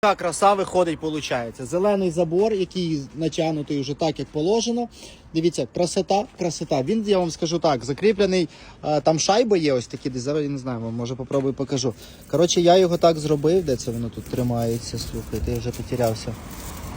Така краса виходить, виходить. Зелений забор, який натягнутий вже так, як положено. Дивіться, красота, красота. Він, я вам скажу так, закріплений. е, Там шайби є ось такі, десь зараз я не знаю, може попробую покажу. Коротше, я його так зробив, де це воно тут тримається. Слухайте, я вже потерявся.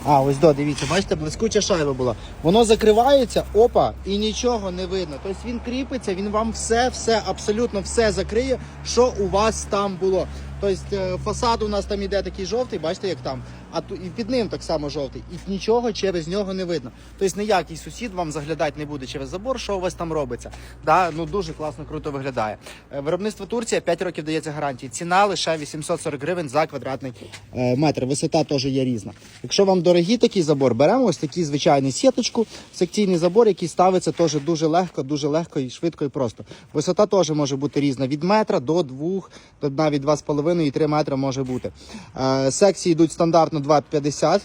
А, ось до, дивіться, бачите, блискуча шайба була. Воно закривається, опа, і нічого не видно. Тобто він кріпиться, він вам все, все, абсолютно все закриє, що у вас там було. Тобто е, фасад у нас там іде такий жовтий, бачите, як там, а і під ним так само жовтий. І нічого через нього не видно. Тобто ніякий сусід вам заглядати не буде через забор, що у вас там робиться. Да? Ну дуже класно, круто виглядає. Е, Виробництво Турція 5 років дається гарантії. Ціна лише 840 гривень за квадратний е, метр. Висота теж є різна. Якщо вам дорогий такий забор, беремо ось такий звичайний сіточку, секційний забор, який ставиться теж дуже легко, дуже легко і швидко і просто. Висота теж може бути різна від метра до двох, до навіть 2,5 і 3 метри може бути. Е, секції йдуть стандартно 2,50.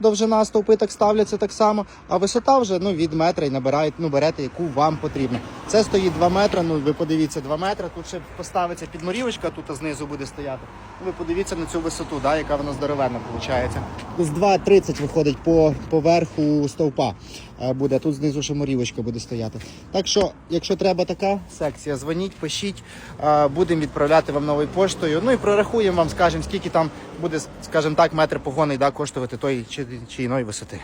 Довжина стовпи так ставляться так само, а висота вже ну, від метра і набирають, ну берете, яку вам потрібно. Це стоїть 2 метри, ну ви подивіться 2 метри, тут ще поставиться підморівочка, тут знизу буде стояти. Ви подивіться на цю висоту, да, яка вона здоровенна виходить. З 2,30 виходить по, по верху стовпа е, буде, тут знизу ще морівочка буде стояти. Так що, якщо треба така секція, дзвоніть, пишіть, е, будемо відправляти вам новою поштою. Ну і прорахуємо вам, скажемо, скільки там буде, скажімо так, метр погоний да, коштувати той чи, чи іної висоти.